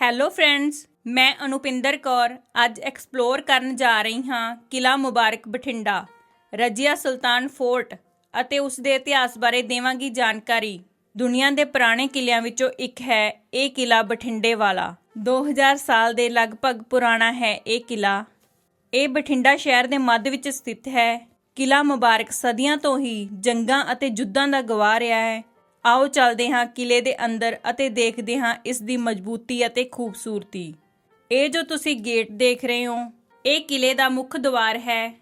Hello friends ਮੈਂ ਅਨੁਪਿੰਦਰ ਕੌਰ ਅੱਜ explore ਕਰਨ ਜਾ ਰਹੀ ਹਾਂ ਕਿਲਾ ਮੁਬਾਰਕ ਬਠਿੰਡਾ, ਰਜੀਆ ਸੁਲਤਾਨ ਫੋਰਟ ਅਤੇ ਉਸ ਦੇ ਇਤਿਹਾਸ ਬਾਰੇ ਦੇਵਾਂਗੀ ਜਾਣਕਾਰੀ। ਦੁਨੀਆ ਦੇ ਪੁਰਾਣੇ ਕਿਲਿਆਂ ਵਿੱਚੋਂ ਇੱਕ ਹੈ ਇਹ ਕਿਲਾ ਬਠਿੰਡੇ ਵਾਲਾ। 2000 ਸਾਲ ਦੇ ਲਗਭਗ ਪੁਰਾਣਾ ਹੈ ਇਹ ਕਿਲਾ ਇਹ ਬਠਿੰਡਾ ਸ਼ਹਿਰ ਦੇ ਮੱਧ ਵਿੱਚ ਸਥਿਤ ਹੈ। ਕਿਲਾ ਮੁਬਾਰਕ ਸਦੀਆਂ ਤੋਂ ਹੀ ਜੰਗਾਂ ਅਤੇ ਯੁੱਧਾਂ ਦਾ ਗਵਾਹ ਰਿਹਾ ਹੈ। ਆਓ ਚੱਲਦੇ ਹਾਂ ਕਿਲੇ ਦੇ ਅੰਦਰ ਅਤੇ ਦੇਖਦੇ ਹਾਂ ਇਸ ਦੀ ਮਜ਼ਬੂਤੀ ਅਤੇ ਖੂਬਸੂਰਤੀ। ਇਹ ਜੋ ਤੁਸੀਂ ਗੇਟ ਦੇਖ ਰਹੇ ਹੋ, ਇਹ ਕਿਲੇ ਦਾ ਮੁੱਖ ਦੁਆਰ ਹੈ।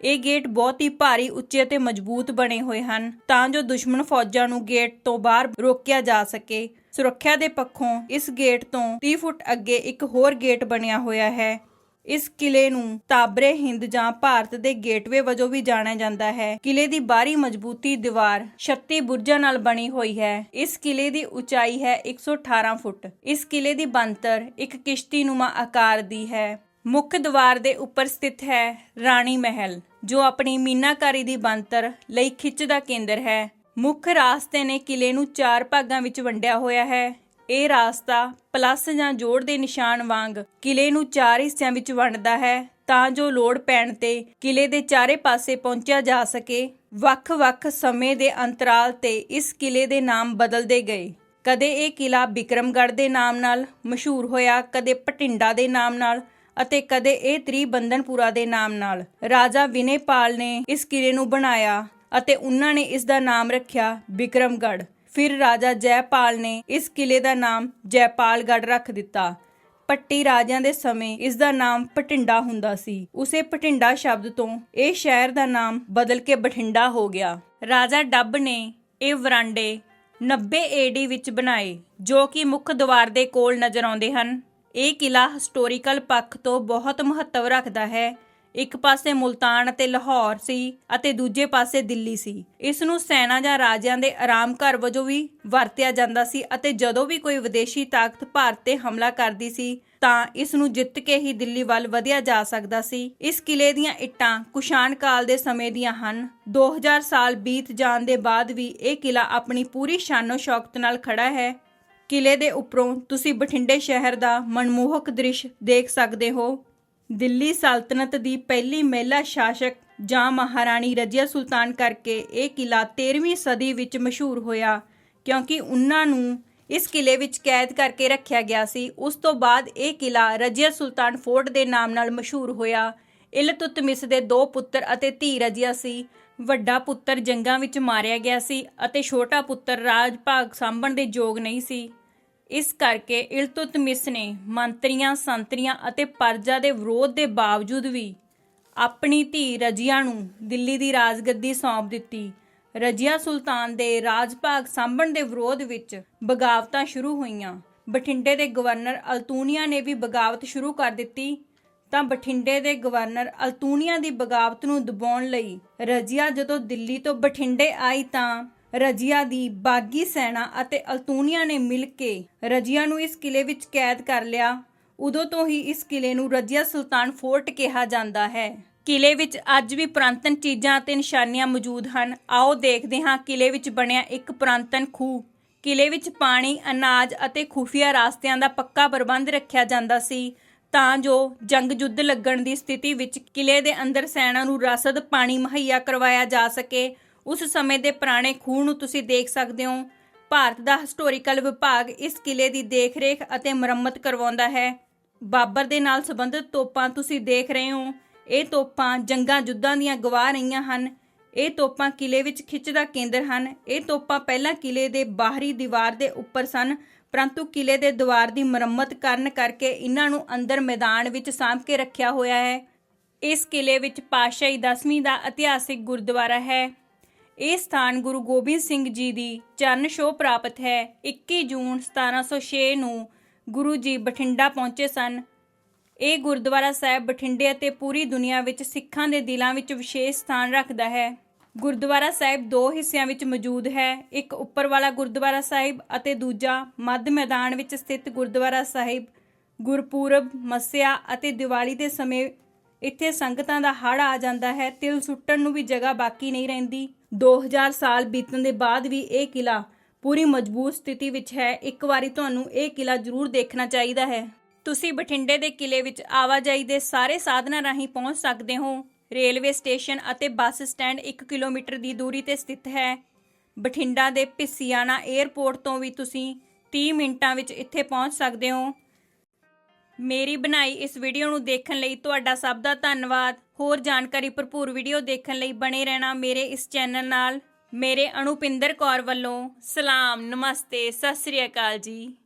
ਇਹ ਗੇਟ ਬਹੁਤ ਹੀ ਭਾਰੀ, ਉੱਚੇ ਅਤੇ ਮਜ਼ਬੂਤ ਬਣੇ ਹੋਏ ਹਨ, ਤਾਂ ਜੋ ਦੁਸ਼ਮਣ ਫੌਜਾਂ ਨੂੰ ਗੇਟ ਤੋਂ ਬਾਹਰ ਰੋਕਿਆ ਜਾ ਸਕੇ। ਸੁਰੱਖਿਆ ਦੇ ਪੱਖੋਂ ਇਸ ਗੇਟ ਤੋਂ 30 ਫੁੱਟ ਅੱਗੇ ਇੱਕ ਹੋਰ ਗੇਟ ਬਣਿਆ ਹੋਇਆ ਹੈ। ਇਸ ਕਿਲੇ ਨੂੰ ਤਾਬਰੇ ਹਿੰਦ ਜਾਂ ਭਾਰਤ ਦੇ ਗੇਟਵੇ ਵਜੋਂ ਵੀ ਜਾਣਿਆ ਜਾਂਦਾ ਹੈ। ਕਿਲੇ ਦੀ ਬਾਹਰੀ ਮਜ਼ਬੂਤੀ ਦੀਵਾਰ 36 ਬੁਰਜਾਂ ਨਾਲ ਬਣੀ ਹੋਈ ਹੈ। ਇਸ ਕਿਲੇ ਦੀ ਉਚਾਈ ਹੈ 118 ਫੁੱਟ। ਇਸ ਕਿਲੇ ਦੀ ਬਣਤਰ ਇੱਕ ਕਿਸ਼ਤੀਨੁਮਾ ਆਕਾਰ ਦੀ ਹੈ। ਮੁੱਖ ਦੀਵਾਰ ਦੇ ਉੱਪਰ ਸਥਿਤ ਹੈ ਰਾਣੀ ਮਹਿਲ, ਜੋ ਆਪਣੀ ਮੀਨਾਕਾਰੀ ਦੀ ਬਣਤਰ ਲਈ ਖਿੱਚ ਦਾ ਕੇਂਦਰ ਹੈ। ਮੁੱਖ ਰਾਸਤੇ ਨੇ ਕਿਲੇ ਨੂੰ ਚਾਰ ਭਾਗਾਂ ਵਿੱਚ ਵੰਡਿਆ ਹੋਇਆ ਹੈ। ਇਹ ਰਾਸਤਾ ਪਲੱਸ ਜਾਂ ਜੋੜ ਦੇ ਨਿਸ਼ਾਨ ਵਾਂਗ ਕਿਲੇ ਨੂੰ ਚਾਰ ਹਿੱਸਿਆਂ ਵਿੱਚ ਵੰਡਦਾ ਹੈ, ਤਾਂ ਜੋ ਲੋੜ ਪੈਣ ਤੇ ਕਿਲੇ ਦੇ ਚਾਰੇ ਪਾਸੇ ਪਹੁੰਚਿਆ ਜਾ ਸਕੇ। ਵੱਖ-ਵੱਖ ਸਮੇਂ ਦੇ ਅੰਤਰਾਲ ਤੇ ਇਸ ਕਿਲੇ ਦੇ ਨਾਮ ਬਦਲਦੇ ਗਏ। ਕਦੇ ਇਹ ਕਿਲਾ ਬਿਕਰਮਗੜ੍ਹ ਦੇ ਨਾਮ ਨਾਲ ਮਸ਼ਹੂਰ ਹੋਇਆ, ਕਦੇ ਭਟਿੰਡਾ ਦੇ ਨਾਮ ਨਾਲ ਅਤੇ ਕਦੇ ਇਹ ਤ੍ਰਿਬੰਧਨਪੁਰਾ ਦੇ ਨਾਮ ਨਾਲ। ਰਾਜਾ ਵਿਨੇਪਾਲ ਨੇ ਇਸ ਕਿਲੇ ਨੂੰ ਬਣਾਇਆ ਅਤੇ ਉਹਨਾਂ ਨੇ ਇਸ ਦਾ ਨਾਮ ਰੱਖਿਆ ਬਿਕਰਮਗੜ੍ਹ। ਫਿਰ ਰਾਜਾ ਜੈਪਾਲ ਨੇ ਇਸ ਕਿਲੇ ਦਾ ਨਾਮ ਜੈਪਾਲਗੜ੍ਹ ਰੱਖ ਦਿੱਤਾ। ਪੱਟੀ ਰਾਜਿਆਂ ਦੇ ਸਮੇਂ ਇਸ ਦਾ ਨਾਮ ਭਟਿੰਡਾ ਹੁੰਦਾ ਸੀ। ਉਸੇ ਭਟਿੰਡਾ ਸ਼ਬਦ ਤੋਂ ਇਹ ਸ਼ਹਿਰ ਦਾ ਨਾਮ ਬਦਲ ਕੇ ਬਠਿੰਡਾ ਹੋ ਗਿਆ। ਰਾਜਾ ਡੱਬ ਨੇ ਇਹ ਵਰਾਂਡੇ 90 ਏਡੀ ਵਿੱਚ ਬਣਾਏ, ਜੋ ਕਿ ਮੁੱਖ ਦੁਆਰ ਦੇ ਕੋਲ ਨਜ਼ਰ ਆਉਂਦੇ ਹਨ। ਇਹ ਕਿਲਾ ਹਿਸਟੋਰੀਕਲ ਪੱਖ ਤੋਂ ਬਹੁਤ ਮਹੱਤਵ ਰੱਖਦਾ ਹੈ। ਇੱਕ ਪਾਸੇ ਮੁਲਤਾਨ ਅਤੇ ਲਾਹੌਰ ਸੀ ਅਤੇ ਦੂਜੇ ਪਾਸੇ ਦਿੱਲੀ ਸੀ। ਇਸ ਨੂੰ ਸੈਨਾ ਜਾਂ ਰਾਜਿਆਂ ਦੇ ਆਰਾਮ ਘਰ ਵਜੋਂ ਵੀ ਵਰਤਿਆ ਜਾਂਦਾ ਸੀ ਅਤੇ ਜਦੋਂ ਵੀ ਕੋਈ ਵਿਦੇਸ਼ੀ ਤਾਕਤ ਭਾਰਤ ਤੇ ਹਮਲਾ ਕਰਦੀ ਸੀ, ਤਾਂ ਇਸ ਨੂੰ ਜਿੱਤ ਕੇ ਹੀ ਦਿੱਲੀ ਵੱਲ ਵਧਿਆ ਜਾ ਸਕਦਾ ਸੀ। ਇਸ ਕਿਲੇ ਦੀਆਂ ਇੱਟਾਂ ਕੁਸ਼ਾਣ ਕਾਲ ਦੇ ਸਮੇਂ ਦੀਆਂ ਹਨ। 2000 ਸਾਲ ਬੀਤ ਜਾਣ ਦੇ ਬਾਅਦ ਵੀ ਇਹ ਕਿਲਾ ਆਪਣੀ ਪੂਰੀ ਸ਼ਾਨੋ ਸ਼ੌਕਤ ਨਾਲ ਖੜਾ ਹੈ। ਕਿਲੇ ਦੇ ਉੱਪਰੋਂ ਤੁਸੀਂ ਬਠਿੰਡੇ ਸ਼ਹਿਰ ਦਾ ਮਨਮੋਹਕ ਦ੍ਰਿਸ਼ ਦੇਖ ਸਕਦੇ ਹੋ। ਦਿੱਲੀ ਸਲਤਨਤ ਦੀ ਪਹਿਲੀ ਮਹਿਲਾ ਸ਼ਾਸਕ ਜਾਂ ਮਹਾਰਾਣੀ ਰਜੀਆ ਸੁਲਤਾਨ ਕਰਕੇ ਇਹ ਕਿਲਾ 13ਵੀਂ ਸਦੀ ਵਿੱਚ ਮਸ਼ਹੂਰ ਹੋਇਆ, ਕਿਉਂਕਿ ਉਹਨਾਂ ਨੂੰ ਇਸ ਕਿਲੇ ਵਿੱਚ ਕੈਦ ਕਰਕੇ ਰੱਖਿਆ ਗਿਆ ਸੀ। ਉਸ ਤੋਂ ਬਾਅਦ ਇਹ ਕਿਲਾ ਰਜੀਆ ਸੁਲਤਾਨ ਫੋਰਟ ਦੇ ਨਾਮ ਨਾਲ ਮਸ਼ਹੂਰ ਹੋਇਆ। ਇਲਤੁਤਮਿਸ ਦੇ ਦੋ ਪੁੱਤਰ ਅਤੇ ਧੀ ਰਜੀਆ ਸੀ। ਵੱਡਾ ਪੁੱਤਰ ਜੰਗਾਂ ਵਿੱਚ ਮਾਰਿਆ ਗਿਆ ਸੀ ਅਤੇ ਛੋਟਾ ਪੁੱਤਰ ਰਾਜ ਭਾਗ ਸਾਂਭਣ ਦੇ ਯੋਗ ਨਹੀਂ ਸੀ। ਇਸ ਕਰਕੇ ਇਲਤੁਤਮਿਸ ਨੇ ਮੰਤਰੀਆਂ, ਸੰਤਰੀਆਂ ਅਤੇ ਪਰਜਾ ਦੇ ਵਿਰੋਧ ਦੇ ਬਾਵਜੂਦ ਵੀ ਆਪਣੀ ਧੀ ਰਜੀਆ ਨੂੰ ਦਿੱਲੀ ਦੀ ਰਾਜਗੱਦੀ ਸੌਂਪ ਦਿੱਤੀ। ਰਜੀਆ ਸੁਲਤਾਨ ਦੇ ਰਾਜ ਭਾਗ ਸਾਂਭਣ ਦੇ ਵਿਰੋਧ ਵਿੱਚ ਬਗਾਵਤਾਂ ਸ਼ੁਰੂ ਹੋਈਆਂ। ਬਠਿੰਡੇ ਦੇ ਗਵਰਨਰ ਅਲਤੂਨੀਆ ਨੇ ਵੀ ਬਗਾਵਤ ਸ਼ੁਰੂ ਕਰ ਦਿੱਤੀ। ਤਾਂ ਬਠਿੰਡੇ ਦੇ ਗਵਰਨਰ ਅਲਤੂਨੀਆ ਦੀ ਬਗਾਵਤ ਨੂੰ ਦਬਾਉਣ ਲਈ ਰਜੀਆ ਜਦੋਂ ਦਿੱਲੀ ਤੋਂ ਬਠਿੰਡੇ ਆਈ ਤਾਂ ਰਜੀਆ ਦੀ ਬਾਗੀ ਸੈਨਾ ਅਤੇ ਅਲਤੂਨੀਆ ਨੇ ਮਿਲ ਕੇ ਰਜੀਆ ਨੂੰ ਇਸ ਕਿਲੇ ਵਿੱਚ ਕੈਦ ਕਰ ਲਿਆ। ਉਦੋਂ ਤੋਂ ਹੀ ਇਸ ਕਿਲੇ ਨੂੰ ਰਜੀਆ ਸੁਲਤਾਨ ਫੋਰਟ ਕਿਹਾ ਜਾਂਦਾ ਹੈ। ਕਿਲੇ ਵਿੱਚ ਅੱਜ ਵੀ ਪੁਰਾਤਨ ਚੀਜ਼ਾਂ ਅਤੇ ਨਿਸ਼ਾਨੀਆਂ ਮੌਜੂਦ ਹਨ। ਆਓ ਦੇਖਦੇ ਹਾਂ ਕਿਲੇ ਵਿੱਚ ਬਣਿਆ ਇੱਕ ਪੁਰਾਤਨ ਖੂਹ। ਕਿਲੇ ਵਿੱਚ ਪਾਣੀ, ਅਨਾਜ ਅਤੇ ਖੁਫੀਆ ਰਾਸਤਿਆਂ ਦਾ ਪੱਕਾ ਪ੍ਰਬੰਧ ਰੱਖਿਆ ਜਾਂਦਾ ਸੀ, ਤਾਂ ਜੋ ਜੰਗ ਯੁੱਧ ਲੱਗਣ ਦੀ ਸਥਿਤੀ ਵਿੱਚ ਕਿਲੇ ਦੇ ਅੰਦਰ ਸੈਨਾ ਨੂੰ ਰਸਦ ਪਾਣੀ ਮੁਹੱਈਆ ਕਰਵਾਇਆ ਜਾ ਸਕੇ ਉਸ ਸਮੇਂ ਦੇ ਪੁਰਾਣੇ ਖੂਹ ਨੂੰ ਤੁਸੀਂ ਦੇਖ ਸਕਦੇ ਹੋ। ਭਾਰਤ ਦਾ ਹਿਸਟੋਰੀਕਲ ਵਿਭਾਗ ਇਸ ਕਿਲੇ ਦੀ ਦੇਖਰੇਖ ਅਤੇ ਮੁਰੰਮਤ ਕਰਵਾਉਂਦਾ ਹੈ। ਬਾਬਰ ਦੇ ਨਾਲ ਸੰਬੰਧਿਤ ਤੋਪਾਂ ਤੁਸੀਂ ਦੇਖ ਰਹੇ ਹੋ। ਇਹ ਤੋਪਾਂ ਜੰਗਾਂ ਜੁੱਧਾਂ ਦੀਆਂ ਗਵਾਹ ਰਹੀਆਂ ਹਨ। ਇਹ ਤੋਪਾਂ ਕਿਲੇ ਵਿੱਚ ਖਿੱਚ ਦਾ ਕੇਂਦਰ ਹਨ। ਇਹ ਤੋਪਾਂ ਪਹਿਲਾਂ ਕਿਲੇ ਦੇ ਬਾਹਰੀ ਦੀਵਾਰ ਦੇ ਉੱਪਰ ਸਨ, ਪਰੰਤੂ ਕਿਲੇ ਦੇ ਦੀਵਾਰ ਦੀ ਮੁਰੰਮਤ ਕਰਨ ਕਰਕੇ ਇਹਨਾਂ ਨੂੰ ਅੰਦਰ ਮੈਦਾਨ ਵਿੱਚ ਸਾਂਭ ਕੇ ਰੱਖਿਆ ਹੋਇਆ ਹੈ। ਇਸ ਕਿਲੇ ਵਿੱਚ ਪਾਤਸ਼ਾਹੀ 10ਵੀਂ ਦਾ ਇਤਿਹਾਸਿਕ ਗੁਰਦੁਆਰਾ ਹੈ। ਇਹ ਸਥਾਨ ਗੁਰੂ ਗੋਬਿੰਦ ਸਿੰਘ ਜੀ ਦੀ ਚਰਨ ਛੋਹ ਪ੍ਰਾਪਤ ਹੈ। 21 ਜੂਨ 1706 ਨੂੰ ਗੁਰੂ ਜੀ ਬਠਿੰਡਾ ਪਹੁੰਚੇ ਸਨ। ਇਹ ਗੁਰਦੁਆਰਾ ਸਾਹਿਬ ਬਠਿੰਡੇ ਅਤੇ ਪੂਰੀ ਦੁਨੀਆ ਵਿੱਚ ਸਿੱਖਾਂ ਦੇ ਦਿਲਾਂ ਵਿੱਚ ਵਿਸ਼ੇਸ਼ ਸਥਾਨ ਰੱਖਦਾ ਹੈ। ਗੁਰਦੁਆਰਾ ਸਾਹਿਬ ਦੋ ਹਿੱਸਿਆਂ ਵਿੱਚ ਮੌਜੂਦ ਹੈ। ਇੱਕ ਉੱਪਰ ਵਾਲਾ ਗੁਰਦੁਆਰਾ ਸਾਹਿਬ ਅਤੇ ਦੂਜਾ ਮੱਧ ਮੈਦਾਨ ਵਿੱਚ ਸਥਿਤ ਗੁਰਦੁਆਰਾ ਸਾਹਿਬ। ਗੁਰਪੂਰਬ, ਮੱਸਿਆ ਅਤੇ ਦੀਵਾਲੀ ਦੇ ਸਮੇਂ ਇੱਥੇ ਸੰਗਤਾਂ ਦਾ ਹੜ ਆ ਜਾਂਦਾ ਹੈ, ਤਿਲ ਸੁੱਟਣ ਨੂੰ ਵੀ ਜਗ੍ਹਾ ਬਾਕੀ ਨਹੀਂ ਰਹਿੰਦੀ। 2000 ਸਾਲ ਬੀਤਣ ਦੇ ਬਾਅਦ ਵੀ ਇਹ ਕਿਲਾ ਪੂਰੀ ਮਜ਼ਬੂਤ ਸਥਿਤੀ ਵਿੱਚ ਹੈ। ਇੱਕ ਵਾਰੀ ਤੁਹਾਨੂੰ ਇਹ ਕਿਲਾ ਜ਼ਰੂਰ ਦੇਖਣਾ ਚਾਹੀਦਾ ਹੈ। ਤੁਸੀਂ ਬਠਿੰਡੇ ਦੇ ਕਿਲੇ ਵਿੱਚ ਆਵਾਜਾਈ ਦੇ ਸਾਰੇ ਸਾਧਨਾਂ ਰਾਹੀਂ ਪਹੁੰਚ ਸਕਦੇ ਹੋ। ਰੇਲਵੇ ਸਟੇਸ਼ਨ ਅਤੇ ਬੱਸ ਸਟੈਂਡ 1 ਕਿਲੋਮੀਟਰ ਦੀ ਦੂਰੀ ਤੇ ਸਥਿਤ ਹੈ। ਬਠਿੰਡਾ ਦੇ ਪਿਸੀਆਣਾ 에ਅਰਪੋਰਟ ਤੋਂ ਵੀ ਤੁਸੀਂ 30 ਮਿੰਟਾਂ ਵਿੱਚ ਇੱਥੇ ਪਹੁੰਚ ਸਕਦੇ ਹੋ। ਮੇਰੀ ਬਣਾਈ ਇਸ ਵੀਡੀਓ ਨੂੰ ਦੇਖਣ ਲਈ ਤੁਹਾਡਾ ਸਭ ਦਾ ਧੰਨਵਾਦ। ਹੋਰ ਜਾਣਕਾਰੀ ਭਰਪੂਰ ਵੀਡੀਓ ਦੇਖਣ ਲਈ ਬਣੇ ਰਹਿਣਾ ਮੇਰੇ ਇਸ ਚੈਨਲ ਨਾਲ। ਮੇਰੇ ਅਨੁਪਿੰਦਰ ਕੌਰ ਵੱਲੋਂ ਸਲਾਮ, ਨਮਸਤੇ, ਸਤਿ ਸ੍ਰੀ ਅਕਾਲ ਜੀ।